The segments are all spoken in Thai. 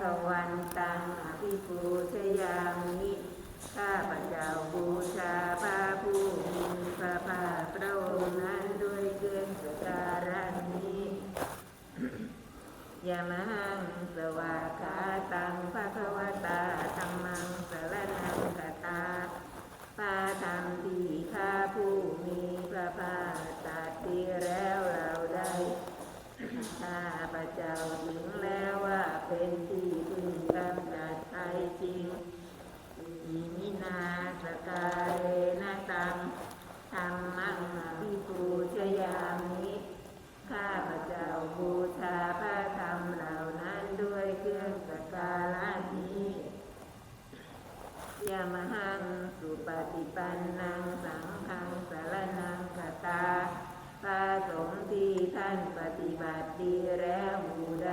ควันตังอภิปูชยามิข้าพเจ้าบูชาพระผู้มีพระภาคพระองค์นั้นด้วยเครื่องสกการะนี้ยามหังสวาขาตังภะคะวตาธรรมังสรนังคตาปาธรรมที่ข้าผู้มีพระภาคตรัสดีแล้วเราได้ข้าพระเจ้าถึงแล้วว่าเป็นที่ นาสการเรนะตังธรรมังอภิปูชยามิข้าพระเจ้าบูชาพระธรรมเหล่านั้นด้วยเครื่องสกการะนี้ยามหังสุปฏิปันนังสังฆังสารนังคตาพระสงฆ์ที่ท่านปฏิบัติดีแล้วหมู่ใด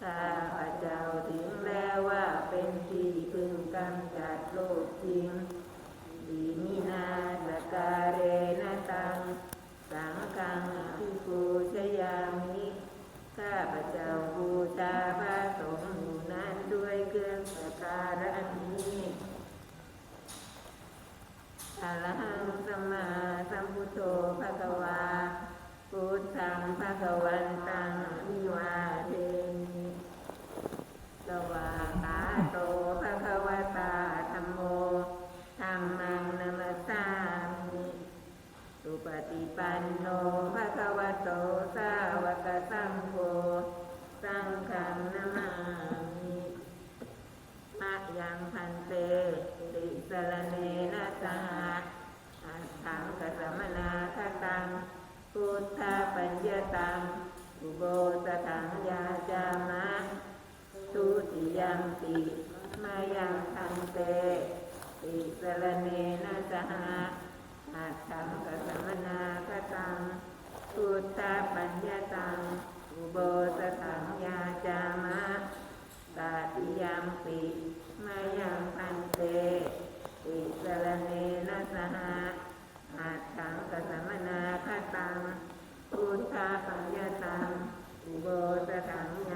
ข้าพระเจ้าถึงแล้วว่าเป็นที่ พึงกำจัดโลกจริงดีมินาสการเรนะตัง สังฆังอภิปูชยามิข้าพระเจ้าบูชาพระสงฆ์หมู่นั้นด้วยเครื่องสักการะนี้อรหังสัมมาสัมพุทโธภะคะวาพุทธังภะคะวันตั ฏิปันโนภะคะวะโตสาวกสังโฆสังฆังนามามิมะยังพันเตติสรเนนะสหะอัตถังกัสมนาคตังพุทธปัญญตังอุโบสถังยาจามะทุติยัมปิมายังพันเตติสรเนนะสหะ อาทังกสมนาคตังพุทธปัญญาตัง อุโบสถังยาจามะตาติยามปิมายังพันเตติสรณเนนะสหะอาทังกสมนาคตังพุทธปัญญาตัง อุโบสถังยา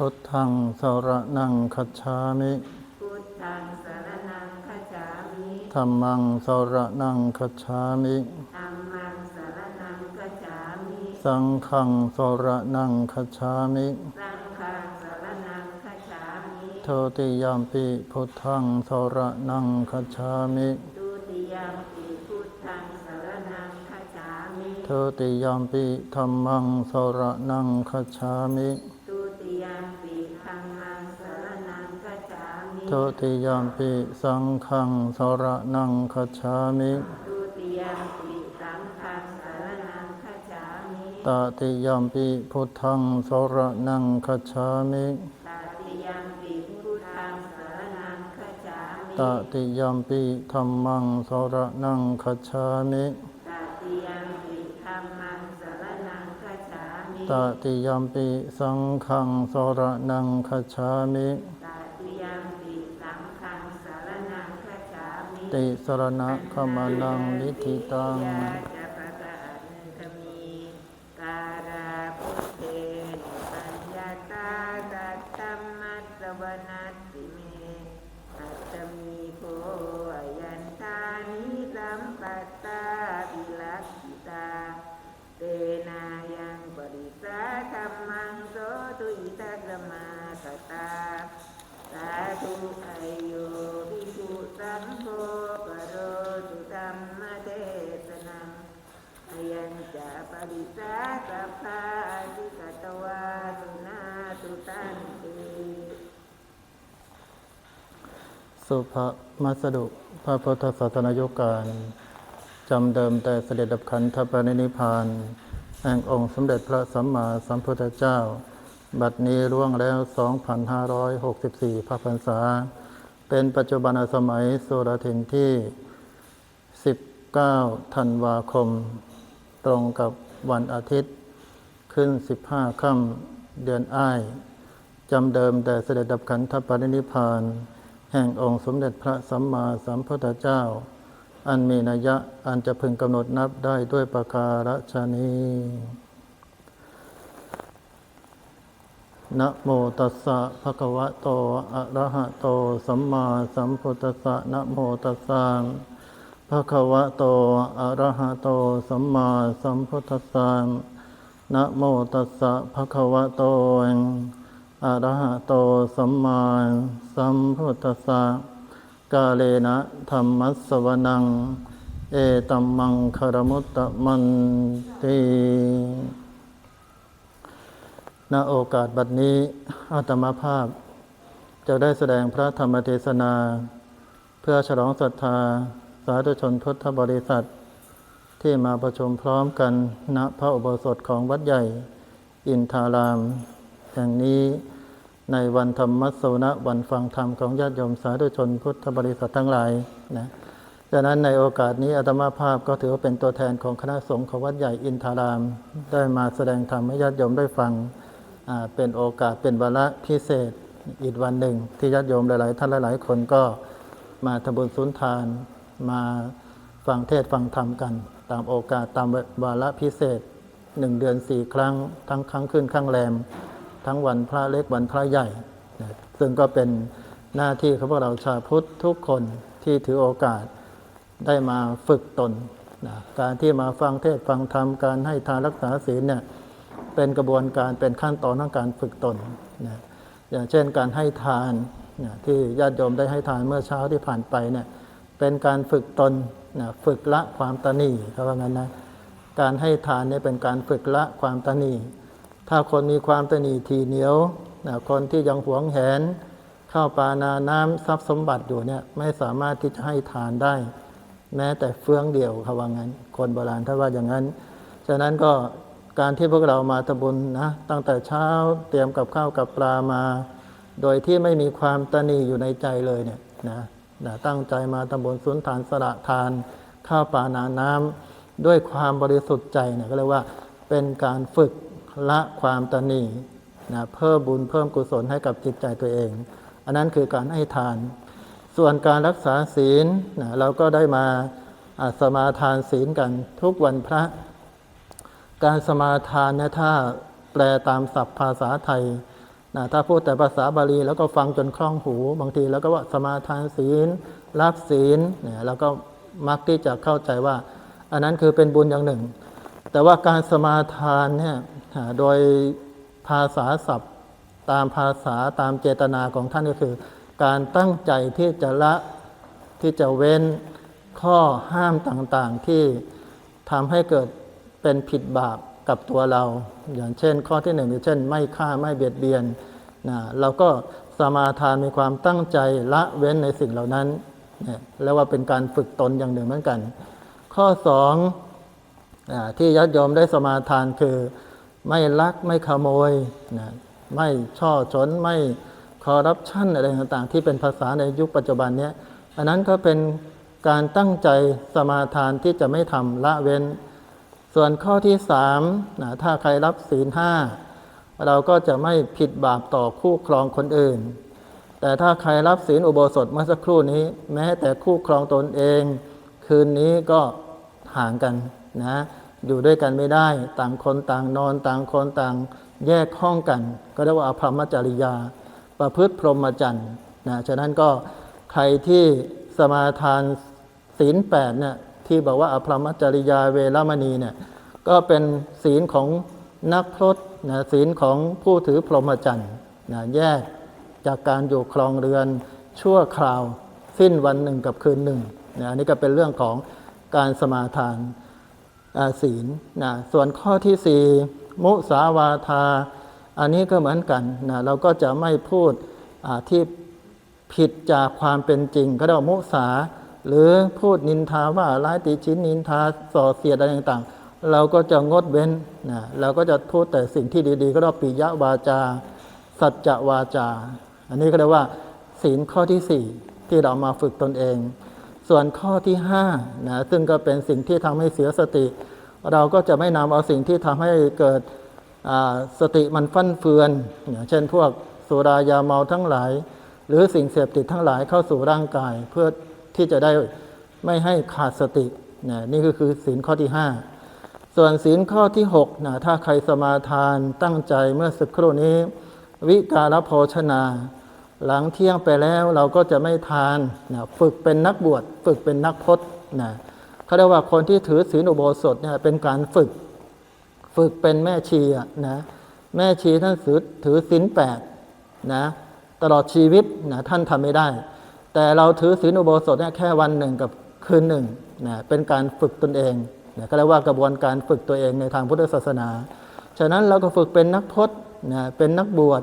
พุทธังสรณังคัจฉามิพุทธังสรณังคัจฉามิธัมมังสรณังคัจฉามิธัมมังสรณังคัจฉามิ สังฆังสรณังคัจฉามิสังฆังสรณังคัจฉามิโทติยามปิพุทธังสรณังคัจฉามิทุติยมปิพุทธังสรณังคัจฉามิโทติยามปิธรรมังสรณังคัจฉามิ ทติยามปิสังฆังสรณังคัจฉามิทุติยมปิสังฆังสรณังคัจฉามิตติยามปิพุทธังสรณังคัจฉามิตติยมปิพุทธังสรณังคัจฉามิตติยามปิธรรมังสรณังคัจฉามิตติยมปิธัมมังสรณังคัจฉามิตติยามปิสังฆังสรณังคัจฉามิ ตติยมปิสังฆังสรณังคัจฉามิ ติสรณะขมานังนิธิตัง สุภมัสดุ พระพุทธศาสนายการจำเดิมแต่เสด็จดับขันธปรินิพานแห่งองค์สมเด็จพระสัมมาสัมพุทธเจ้า บัดนี้ล่วงแล้ว 2,564 พระพรรษา เป็นปัจจุบันสมัยสุรทินที่ 19 ธันวาคม ตรงกับวันอาทิตย์ ขึ้น 15 ค่ำเดือนอ้ายจำเดิมแต่เสด็จดับขันธปรินิพพาน แห่งองค์สมเด็จพระสัมมาสัมพุทธเจ้า อันมีนัยยะอันจะพึงกำหนดนับได้ด้วยประการฉนี้ นะโมตัสสะภะคะวะโต อะระหะโต สัมมาสัมพุทธัสสะนะโมตัสสะภะคะวะโต อะระหะโต สัมมาสัมพุทธัสสะนะโมตัสสะภะคะวะโต อะระหะโตสัมมาสัมพุทธัสสะกาเลนะธรรมัสสวนัง เอตัมมังคารมุตตะมันติณโอกาสบัดนี้อาตมาภาพ จะได้แสดงพระธรรมเทศนา เพื่อฉลองศรัทธา สาธุชนพุทธบริษัท ที่มาประชุมพร้อมกันณพระอุโบสถของวัดใหญ่ อินทาราม แห่งนี้ ในวันธรรมสวนะวันฟังธรรมของญาติโยมสาธุชนพุทธบริษัททั้งหลายนะดังนั้นในโอกาสนี้อาตมาภาพก็ถือว่าเป็นตัวแทนของคณะสงฆ์ของวัดใหญ่อินทาราม ได้มาแสดงธรรมให้ญาติโยมได้ฟังเป็นโอกาสเป็นวาระพิเศษอีกวันหนึ่ง ที่ญาติโยมหลาย ๆ ท่านหลาย ๆ คนก็มาทำบุญสุนทาน มาฟังเทศฟังธรรมกัน ตามโอกาสตามวาระพิเศษหนึ่งเดือนสี่ครั้ง ทั้งครั้งขึ้นครั้งแรม ทั้งวันพระเล็กวันพระใหญ่นะซึ่งก็เป็นหน้าที่ของพวกเราชาวพุทธทุกคนที่ถือโอกาสได้มาฝึกตนนะการที่มาฟังเทศฟังธรรมการให้ทานรักษาศีลเนี่ยเป็นกระบวนการเป็นขั้นตอนของการฝึกตนนะอย่างเช่นการให้ทานนะที่ญาติโยมได้ให้ทานเมื่อเช้าที่ผ่านไปเนี่ยเป็นการฝึกตนนะฝึกละความตนีเขาว่างั้นนะการให้ทานเนี่ยเป็นการฝึกละความตนี ถ้าคนมีความตนีทีเหนียวนะคนที่ยังหวงแหน เข้าปานาน้ำทรัพย์สมบัติอยู่เนี่ยไม่สามารถที่จะให้ทานได้ แม้แต่เฟืองเดียวเขาว่างั้น คนโบราณถ้าว่าอย่างนั้น ฉะนั้นก็การที่พวกเรามาทำบุญนะตั้งแต่เช้าเตรียมกับข้าวกับปลามา โดยที่ไม่มีความตนีอยู่ในใจเลยเนี่ยนะนะตั้งใจมาทำบุญสุนทานสละทาน ข้าวปลานาน้ำด้วยความบริสุทธิ์ใจเนี่ยก็เรียกว่าเป็นการฝึก ละความตนีนะเพิ่มบุญเพิ่มกุศลให้กับจิตใจตัวเอง อันนั้นคือการให้ทาน ส่วนการรักษาศีลนะเราก็ได้มาสมาทานศีลกันทุกวันพระ การสมาทานเนี่ยถ้าแปลตามศัพท์ภาษาไทยนะถ้าพูดแต่ภาษาบาลีแล้วก็ฟังจนคล่องหู บางทีแล้วก็ว่าสมาทานศีลรับศีลเนี่ยแล้วก็มักที่จะเข้าใจว่า อันนั้นคือเป็นบุญอย่างหนึ่ง แต่ว่าการสมาทานเนี่ย โดยภาษาศัพท์ตามภาษาตามเจตนาของท่านก็คือ การตั้งใจที่จะละที่จะเว้นข้อห้ามต่างๆที่ทำให้เกิดเป็นผิดบาปกับตัวเรา อย่างเช่น ข้อที่หนึ่งอย่างเช่น ไม่ฆ่าไม่เบียดเบียนนะเราก็สมาทานมีความตั้งใจละเว้นในสิ่งเหล่านั้นเนี่ยแล้วว่าเป็นการฝึกตนอย่างหนึ่งเหมือนกัน ข้อสองที่ญาติโยมได้สมาทานคือ ไม่ลักไม่ขโมยนะไม่ช่อชนไม่คอร์รัปชันอะไรต่างๆ ที่เป็นภาษาในยุคปัจจุบันเนี้ยอันนั้นก็เป็นการตั้งใจสมาทานที่จะไม่ทำละเว้น ส่วนข้อที่สามนะถ้าใครรับศีลห้าเราก็จะไม่ผิดบาปต่อคู่ครองคนอื่น แต่ถ้าใครรับศีลอุโบสถเมื่อสักครู่นี้ แม้แต่คู่ครองตนเอง คืนนี้ก็ห่างกันนะ อยู่ด้วยกันไม่ได้ ต่างคนต่างนอนต่างคนต่างแยกห้องกัน ก็เรียกว่าอภรมจริยา ประพฤติพรหมจรรย์นะฉะนั้นก็ใครที่สมาทานศีลแปดเนี่ยที่บอกว่าอภรมจริยาเวรมณีเนี่ยก็เป็นศีลของนักพรตนะศีลของผู้ถือพรหมจรรย์นะแยกจากการอยู่ครองเรือนชั่วคราว สิ้นวันหนึ่งกับคืนหนึ่งนะอันนี้ก็เป็นเรื่องของการสมาทาน ศีลนะส่วนข้อที่สี่มุสาวาทา อันนี้ก็เหมือนกันนะเราก็จะไม่พูดที่ผิดจากความเป็นจริง ก็เรียกว่ามุสา หรือพูดนินทาว่าร้ายติชิ้นนินทาส่อเสียดอะไรต่างๆ เราก็จะงดเว้นนะเราก็จะพูดแต่สิ่งที่ดีๆ ก็เรียกปิยวาจา สัจจวาจา อันนี้ก็เรียกว่า ศีลข้อที่สี่ที่เรามาฝึกตนเอง ส่วนข้อที่ห้านะซึ่งก็เป็นสิ่งที่ทำให้เสียสติ เราก็จะไม่นำเอาสิ่งที่ทำให้เกิดสติมันฟั่นเฟือนอย่างเช่นพวกสุรายาเมาทั้งหลาย หรือสิ่งเสพติดทั้งหลายเข้าสู่ร่างกาย เพื่อที่จะได้ไม่ให้ขาดสตินะนี่ก็คือศีลข้อที่ห้าส่วนศีลข้อที่6นะถ้าใครสมาทานตั้งใจเมื่อสักครู่นี้ วิการโภชนา หลังเที่ยงไปแล้วเราก็จะไม่ทานนะฝึกเป็นนักบวชฝึกเป็นนักพจน์นะเขาเรียกว่าคนที่ถือศีลอุโบสถเนี่ยเป็นการฝึก ฝึกเป็นแม่ชีนะแม่ชีท่านถือถือศีลแปดนะตลอดชีวิตนะท่านทำไม่ได้ แต่เราถือศีลอุโบสถเนี่ยแค่วันหนึ่งกับคืนหนึ่งนะเป็นการฝึกตนเองนะก็เรียกว่ากระบวนการฝึกตัวเองในทางพุทธศาสนา ฉะนั้นเราก็ฝึกเป็นนักพจน์นะเป็นนักบวช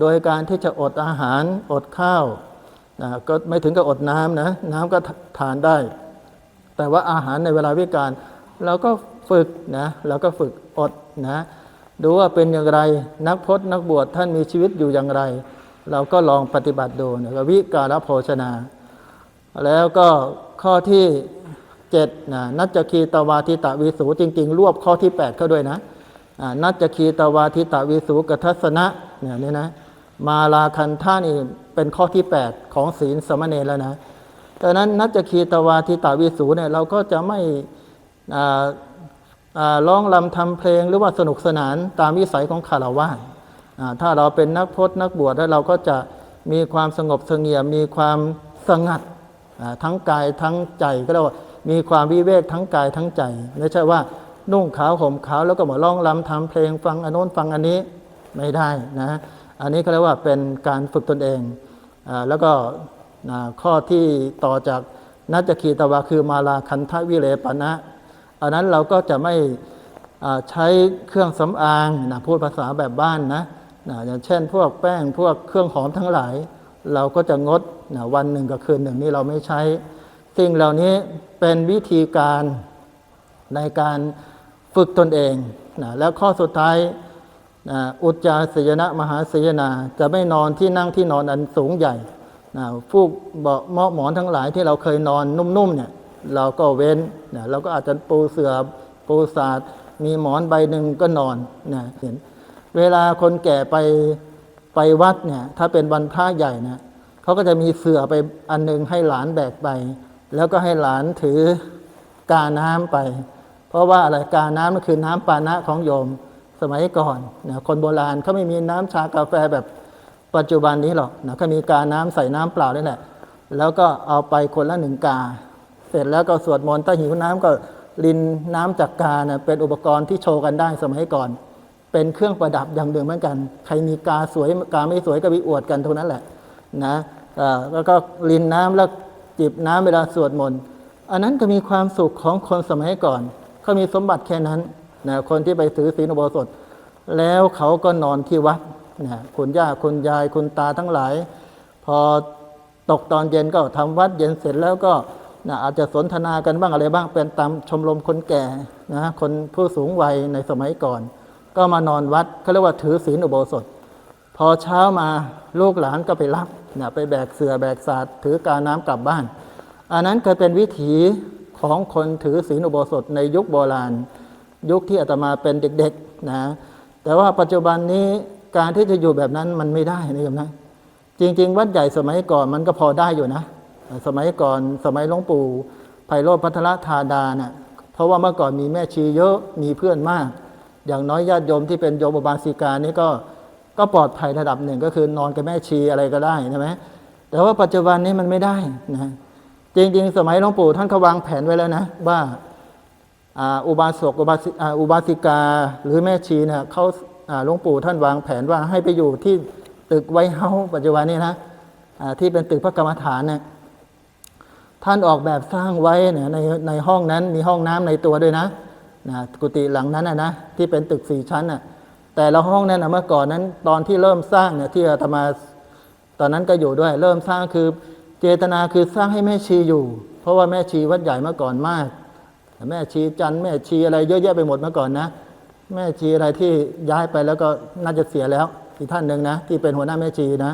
โดยการที่จะอดอาหารอดข้าวนะก็ไม่ถึงกับอดน้ำนะน้ำก็ทานได้ แต่ว่าอาหารในเวลาวิการเราก็ฝึกนะเราก็ฝึกอดนะดูว่าเป็นอย่างไรนักพจนักบวชท่านมีชีวิตอยู่อย่างไร เราก็ลองปฏิบัติดูนะวิการโภชนา แล้วก็ข้อที่เจ็ดนะนัจคีตวาทิตะวิสูจริง ๆ รวบข้อที่ 8 เข้าด้วยนะ นัจคีตวาทิตะวิสูกัทัสนะเนี่ยนี่นะมาลาคันท่านี่เป็นข้อที่ 8 ของศีลสมณเณรแล้วนะดังนั้นนัจคีตวาทิตะวิสูเนี่ยเราก็จะไม่อ่าอ่าร้องลำทำเพลงหรือว่าสนุกสนานตามวิสัยของคารวะถ้าเราเป็นนักพจนักบวชแล้วเราก็จะมีความสงบเสงี่ยมมีความสงัดทั้งกายทั้งใจก็เรียกว่ามีความวิเวกทั้งกายทั้งใจ ไม่ใช่ว่า นุ่งขาวห่มขาวแล้วก็มาร้องรำทำเพลงฟังอันโน้นฟังอันนี้ไม่ได้นะอันนี้ก็เรียกว่าเป็นการฝึกตนเองอแล้วก็ข้อที่ต่อจากนัจคีตวาคือมาลาคันทวิเลปนะ อันนั้นเราก็จะไม่ใช้เครื่องสำอางนะพูดภาษาแบบบ้านนะนะอย่างเช่น พวกแป้งพวกเครื่องหอมทั้งหลาย เราก็จะงดนะวันหนึ่งกับคืนหนึ่งนี่เราไม่ใช้ สิ่งเหล่านี้เป็นวิธีการในการ ฝึกตนเองนะแล้วข้อสุดท้ายนะอุจจาสยนะมหาสยนา จะไม่นอนที่นั่งที่นอนอันสูงใหญ่นะฟูกเบาะเมาะหมอนทั้งหลายที่เราเคยนอนนุ่มๆเนี่ยเราก็เว้นนะเราก็อาจจะปูเสือปูสาดมีหมอนใบหนึ่งก็นอนนะเห็นเวลาคนแก่ไปไปวัดเนี่ยถ้าเป็นวันพระใหญ่นะเขาก็จะมีเสือไปอันหนึงให้หลานแบกไป แล้วก็ให้หลานถือกาน้ำไป เพราะว่าอะไรกาน้ำมันคือน้ำปานะของโยมสมัยก่อนนะคนโบราณเขาไม่มีน้ำชากาแฟแบบปัจจุบันนี้หรอกนะเขามีกาน้ำใส่น้ำเปล่านี่แหละ แล้วก็เอาไปคนละหนึ่งกา เสร็จแล้วก็สวดมนต์ถ้าหิวน้ำก็ลินน้ำจากกาเนะเป็นอุปกรณ์ที่โชว์กันได้สมัยก่อน เป็นเครื่องประดับอย่างหนึ่งเหมือนกัน ใครมีกาสวยกาไม่สวยก็ไปอวดกันเท่านั้นแหละนะแล้วก็ลินน้ำแล้วจิบน้ำเวลาสวดมนต์อันนั้นก็มีความสุขของคนสมัยก่อน เขามีสมบัติแค่นั้นนะคนที่ไปถือศีลอุโบสถ แล้วเขาก็นอนที่วัดนะคุณย่าคุณยายคุณตาทั้งหลาย พอตกตอนเย็นก็ทำวัดเย็นเสร็จแล้วก็นะอาจจะสนทนากันบ้างอะไรบ้างเป็นตามชมรมคนแก่นะคนผู้สูงวัยในสมัยก่อน ก็มานอนวัดเขาเรียกว่าถือศีลอุโบสถ พอเช้ามาลูกหลานก็ไปรับนะไปแบกเสือแบกศาสตร์ถือกาน้ำกลับบ้าน อันนั้นก็เป็นวิถี ของคนถือศีลอุโบสถในยุคโบราณ ยุคที่อาตมาเป็นเด็กๆนะแต่ว่าปัจจุบันนี้การที่จะอยู่แบบนั้นมันไม่ได้นะโยมนะจริง ๆ วัดใหญ่สมัยก่อนมันก็พอได้อยู่นะ สมัยก่อนสมัยหลวงปู่ไพโรธพัทรธาดาเนะ่ะเพราะว่าเมื่อก่อนมีแม่ชีเยอะมีเพื่อนมาก อย่างน้อยญาติโยมที่เป็นโยมบาสิกานี่ก็ก็ปลอดภัยระดับหนึ่งก็คือนอนกับแม่ชีอะไรก็ได้ใช่ไหมแต่ว่าปัจจุบันนี้มันไม่ได้นะ จริงๆ สมัยหลวงปู่ท่านเขาวางแผนไว้แล้วนะ ว่าอุบาสกอุบาสิอุบาสิกาหรือแม่ชีเนี่ยเขาหลวงปู่ท่านวางแผนว่าให้ไปอยู่ที่ตึกไวเฮาปัจจุบันนี้นะที่เป็นตึกพระกรรมฐานเนี่ยท่านออกแบบสร้างไว้เนี่ยในในห้องนั้นมีห้องน้ำในตัวด้วยนะนะกุฏิหลังนั้นนะนะที่เป็นตึกสี่ชั้นน่ะแต่ละห้องนั้นนะเมื่อก่อนนั้นตอนที่เริ่มสร้างเนี่ยที่อาตมาตอนนั้นก็อยู่ด้วย เริ่มสร้างคือ เจตนาคือสร้างให้แม่ชีอยู่ เพราะว่าแม่ชีวัดใหญ่เมื่อก่อนมาก แม่ชีจันแม่ชีอะไรเยอะแยะไปหมดเมื่อก่อนนะ แม่ชีอะไรที่ย้ายไปแล้วก็น่าจะเสียแล้วอีกท่านหนึ่งนะ ที่เป็นหัวหน้าแม่ชีนะ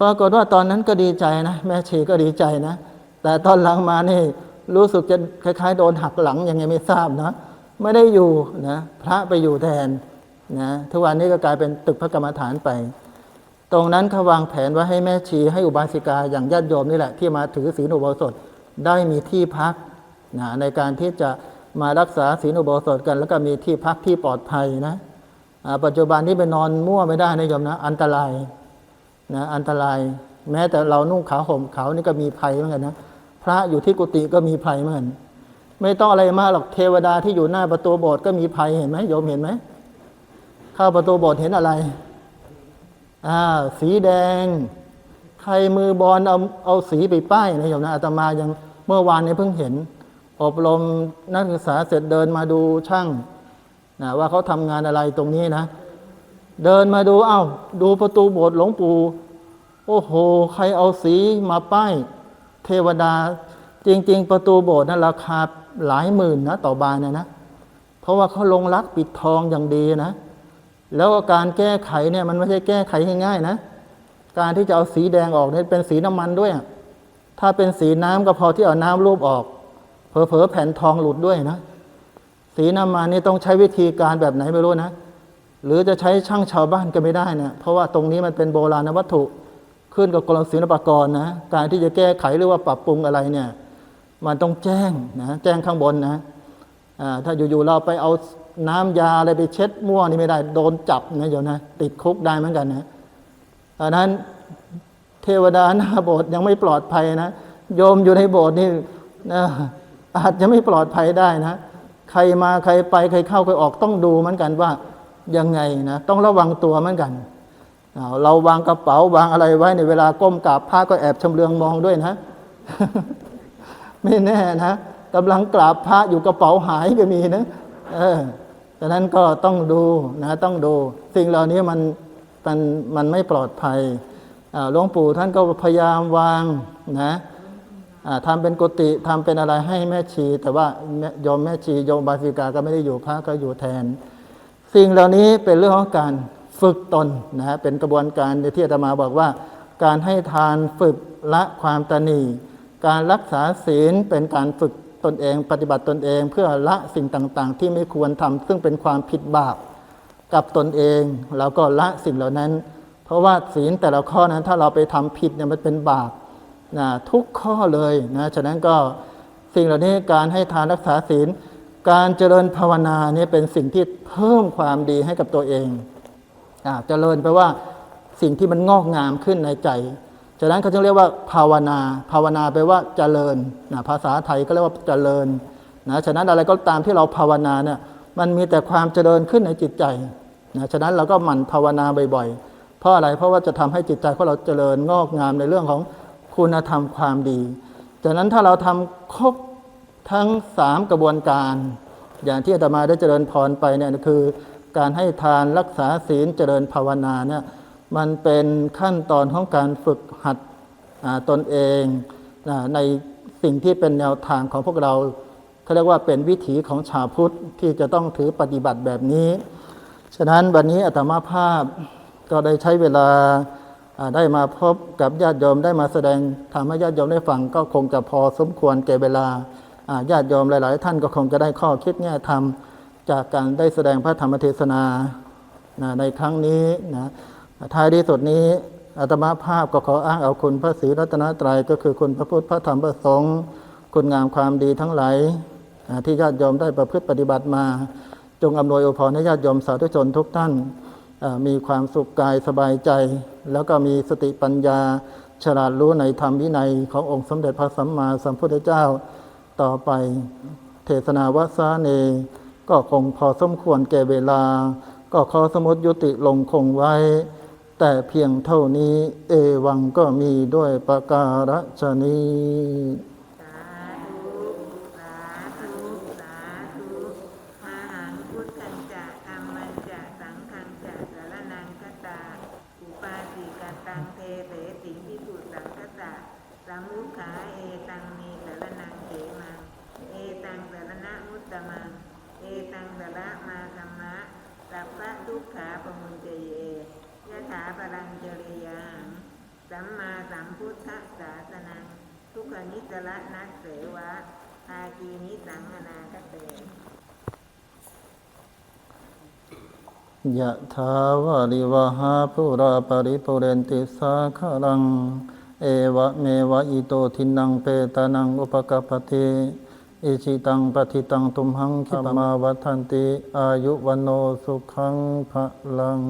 ปรากฏว่าตอนนั้นก็ดีใจนะ แม่ชีก็ดีใจนะ แต่ตอนหลังมานี่รู้สึกจะคล้าย ๆ โดนหักหลังยังไงไม่ทราบนะไม่ได้อยู่นะพระไปอยู่แทนนะทุกวันนี้ก็กลายเป็นตึกพระกรรมฐานไป ตรงนั้นเขาวางแผนไว่าให้แม่ชีให้อุบาสิกาอย่างญาติโยมนี่แหละ ที่มาถือศีลอุโบสถได้มีที่พักนะในการที่จะมารักษาศีลอุโบสถกัน แล้วก็มีที่พักที่ปลอดภัยนะปัจจุบันนี้ไปนอนมั่วไม่ได้นะโยมนะ อันตรายนะอันตราย แม้แต่เรานุ่งขาวห่มขาวนี่ก็มีภัยเหมือนกันนะพระอยู่ที่กุฏิก็มีภัยเหมือนกันไม่ต้องอะไรมากหรอกเทวดาที่อยู่หน้าประตูโบสถ์ก็มีภัยเห็นไหมโยมเห็นไหมเข้าประตูโบสถ์เห็นอะไร อ่าสีแดง ใครมือบอลเอาเอาสีไปป้ายนะโยมนะอาตมายังเมื่อวานนี้เพิ่งเห็น อบรมนักศึกษาเสร็จเดินมาดูช่างนะว่าเขาทำงานอะไรตรงนี้นะ เดินมาดูเอ้าดูประตูโบสถ์หลวงปู่โอ้โห ใครเอาสีมาป้าย เทวดา จริง ๆ ประตูโบสถ์นั้นราคาหลายหมื่นนะ ต่อบานนะนะ เพราะว่าเขาลงรักปิดทองอย่างดีนะ แล้วก็การแก้ไขเนี่ยมันไม่ใช่แก้ไขง่ายๆนะ การที่จะเอาสีแดงออกเนี่ยเป็นสีน้ำมันด้วย ถ้าเป็นสีน้ำก็พอที่เอาน้ำรูปออก เผลอๆแผ่นทองหลุดด้วยนะ สีน้ำมันนี่ต้องใช้วิธีการแบบไหนไม่รู้นะ หรือจะใช้ช่างชาวบ้านก็ไม่ได้นะเพราะว่าตรงนี้มันเป็นโบราณวัตถุขึ้นกับกรมศิลปากรนะ การที่จะแก้ไขหรือว่าปรับปรุงอะไรเนี่ย มันต้องแจ้งนะ แจ้งข้างบนนะ ถ้าอยู่ๆเราไปเอา น้ำยาอะไรไปเช็ดมั่วนี่ไม่ได้ โดนจับนะโยมนะติดคุกได้เหมือนกันนะอันนั้นเทวดาหน้าโบสถ์ยังไม่ปลอดภัยนะโยมอยู่ในโบสถ์นี่นะอาจจะไม่ปลอดภัยได้นะ ใครมาใครไปใครเข้าใครออกต้องดูเหมือนกันว่ายังไงนะต้องระวังตัวเหมือนกัน เราวางกระเป๋าวางอะไรไว้ในเวลาก้มกราบพระก็แอบชำเลืองมองด้วยนะ ไม่แน่นะกำลังกราบพระอยู่กระเป๋าหายก็มีนะ เออ ดังนั้นก็ต้องดูนะต้องดู สิ่งเหล่านี้มันมันมันไม่ปลอดภัยหลวงปู่ท่านก็พยายามวางนะทำเป็นกุฏิทำเป็นอะไรให้แม่ชี แต่ว่าแม่โยมแม่ชีโยมบาสิกาก็ไม่ได้อยู่พระก็อยู่แทน สิ่งเหล่านี้เป็นเรื่องของการฝึกตนนะฮะเป็นกระบวนการที่อาตมาบอกว่า การให้ทานฝึกละความตนีการรักษาศีลเป็นการฝึก ตนเองปฏิบัติตนเองเพื่อละสิ่งต่างๆ ที่ไม่ควรทำซึ่งเป็นความผิดบาปกับตนเองแล้วก็ละสิ่งเหล่านั้น เพราะว่าศีลแต่ละข้อนั้นถ้าเราไปทำผิดเนี่ยมันเป็นบาปนะทุกข้อเลยนะฉะนั้นก็สิ่งเหล่านี้การให้ทานรักษาศีล การเจริญภาวนาเนี่ยเป็นสิ่งที่เพิ่มความดีให้กับตัวเองอ่าเจริญแปลว่าสิ่งที่มันงอกงามขึ้นในใจ ฉะนั้นเขาจึงเรียกว่าภาวนา ภาวนาแปลว่าเจริญนะภาษาไทยก็เรียกว่าเจริญนะฉะนั้นอะไรก็ตามที่เราภาวนาเนี่ยมันมีแต่ความเจริญขึ้นในจิตใจนะฉะนั้นเราก็หมั่นภาวนาบ่อยๆ เพราะอะไรเพราะว่าจะทำให้จิตใจของเราเจริญงอกงามในเรื่องของคุณธรรมความดีฉะนั้นถ้าเราทำครบทั้งสามกระบวนการ อย่างที่อาตมาได้เจริญพรไปเนี่ยคือ การให้ทานรักษาศีลเจริญภาวนาเนี่ย มันเป็นขั้นตอนของการฝึกหัดตนเองนะในสิ่งที่เป็นแนวทางของพวกเราเขาเรียกว่าเป็นวิถีของชาวพุทธที่จะต้องถือปฏิบัติแบบนี้ ฉะนั้นวันนี้อาตมาภาพก็ได้ใช้เวลาได้มาพบกับญาติโยมได้มาแสดงทำให้ญาติโยมได้ฟังก็คงจะพอสมควรแก่เวลาญาติโยมหลาย ๆ ท่านก็คงจะได้ข้อคิดแง่ธรรมจากการได้แสดงพระธรรมเทศนาในครั้งนี้นะ ท้ายที่สุดนี้อาตมาภาพก็ขออ้างเอาคุณพระศรีรัตนตรัยก็คือคุณพระพุทธพระธรรมพระสงฆ์คุณงามความดีทั้งหลายที่ญาติโยมได้ประพฤติปฏิบัติมา จงอำนวยอวยพรให้ญาติโยมสาธุชนทุกท่านมีความสุขกายสบายใจ แล้วก็มีสติปัญญา ฉลาดรู้ในธรรมวินัยขององค์สมเด็จพระสัมมาสัมพุทธเจ้าต่อไป เทศนาวสาเน ก็คงพอสมควรแก่เวลา ก็ขอสมมติยุติลงคงไว้ แต่เพียงเท่านี้เอวังก็มีด้วยประการฉนี้ สาธุสาธุสาธุอาหังพุทธังจะธรรมังจะสังฆังจะสารนังคตา อุปาสิกตา ตังเทเสติพิสุสังคตะสัมมุขาเอตังเมสรนังเขมังเอตังสรณะมุตตมัง เอตังสระมาคัมมะสัพพะทุกขาปมุญเจเยยะถาปรั งจริยังสัมมาสัมพุทธศาสนัง ทุกขนิจระนัสเสวะอากีนิสังนาคเตยะถาวาริวหาปุราปริปุเรนติสาคารัง เอวะเมวะอิโตทินังเปตานังอุปกปปติอิชิตังปฏิตังตุมหังคิปมาวัฏันติ อายุวันโนสุขังภะลัง